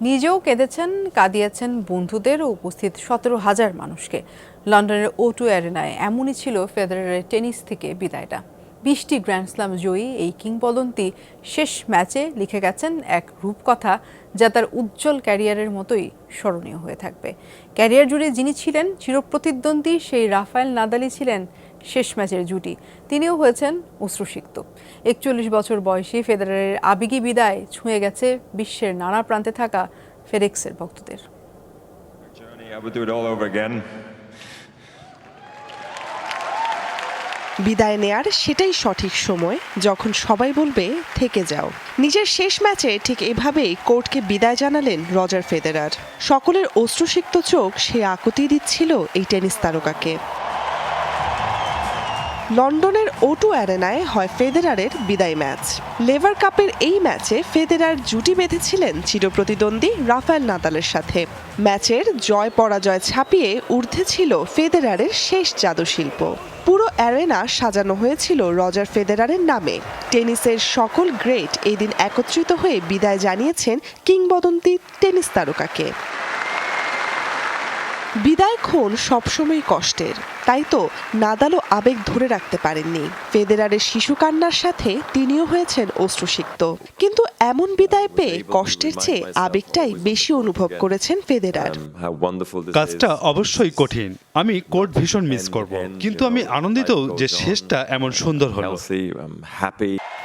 নিজেও কেঁদেছেন, কাঁদিয়েছেন বন্ধুদের উপস্থিত সতেরো হাজার মানুষকে। লন্ডনের ও টু অ্যারেনায় এমনই ছিল ফেদারারের টেনিস থেকে বিদায়টা। বিশটি গ্র্যান্ড স্লাম জয়ী এই কিংবদন্তি শেষ ম্যাচে লিখে গেছেন এক রূপকথা যা তার উজ্জ্বল ক্যারিয়ারের মতোই স্মরণীয় হয়ে থাকবে। ক্যারিয়ার জুড়ে যিনি ছিলেন চিরপ্রতিদ্বন্দ্বী সেই রাফায়েল নাদালি ছিলেন শেষ ম্যাচের জুটি। তিনিও হয়েছেন অশ্রুসিক্ত। একচল্লিশ বছর বয়সী ফেদারারের আবেগী বিদায় ছুঁয়ে গেছে বিশ্বের নানা প্রান্তে থাকা ফেডেক্সের ভক্তদের. বিদায় নেয়ার সেটাই সঠিক সময় যখন সবাই বলবে থেকে যাও। নিজের শেষ ম্যাচে ঠিক এভাবেই কোর্টকে বিদায় জানালেন রজার ফেদেরার। সকলের অশ্রুসিক্ত চোখ সে আকুতি দিচ্ছিল এই টেনিস তারকাকে। লন্ডনের ওটু অ্যারেনায় হয় ফেদেরারের বিদায় ম্যাচ। লেভার কাপের এই ম্যাচে ফেদেরার জুটি বেঁধেছিলেন চিরপ্রতিদ্বন্দ্বী রাফায়েল নাদালের সাথে। ম্যাচের জয় পরাজয় ছাপিয়ে ঊর্ধ্বে ছিল ফেদেরারের শেষ জাদুশিল্প পুরো অ্যারেনা সাজানো হয়েছিল রজার ফেদেরারের নামে। টেনিসের সকল গ্রেট এই দিন একত্রিত হয়ে বিদায় জানিয়েছেন কিংবদন্তি টেনিস তারকাকে। বিদায় ক্ষণ সবসময় কষ্টের। তাই তো নাদালও আবেগ ধরে রাখতে পারেননি। ফেদেরারের শিশু কান্নার সাথে তিনিও হয়েছেন অশ্রুসিক্ত। কিন্তু এমন বিদায় পেয়ে কষ্টের চেয়ে আবেগটাই বেশি অনুভব করেছেন ফেদেরার। কাজটা অবশ্যই কঠিন। আমি কোর্ট ভীষণ মিস করব। কিন্তু আমি আনন্দিত যে শেষটা এমন সুন্দর হলো।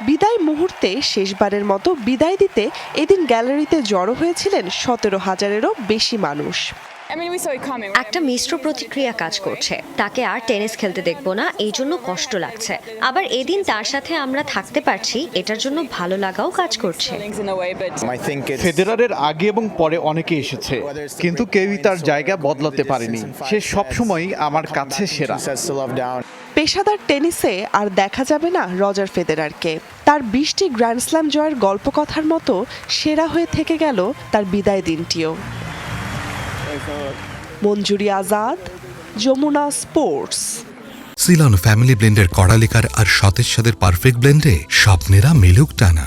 বিদায় মুহূর্তে শেষবারের মতো বিদায় দিতে এদিন গ্যালারিতে জড়ো হয়েছিলেন সতেরো হাজারেরও বেশি মানুষ। একটা মিশ্র প্রতিক্রিয়া কাজ করছে। তাকে আর টেনিস খেলতে দেখব না এই জন্য কষ্ট লাগছে। আবার এদিন তার সাথে আমরা থাকতে পারছি এটার জন্য ভালো লাগাও কাজ করছে। ফেদেরারের আগে এবং পরে অনেকে এসেছে কিন্তু কেউই তার জায়গা বদলাতে পারেনি। সে সবসময়ই আমার কাছে সেরা। পেশাদার টেনিসে আর দেখা যাবে না রজার ফেদেরারকে। তার বিশটি গ্র্যান্ড স্ল্যাম জয়ের গল্পকথার মতো সেরা হয়ে থেকে গেল তার বিদায় দিনটিও। Monjuri Azad, Jamuna sports. Ceylon family ব্লেন্ডের কড়ালিকার আর সতেজ সাদের পারফেক্ট ব্লেন্ডে স্বপ্নেরা মিলুক টানা।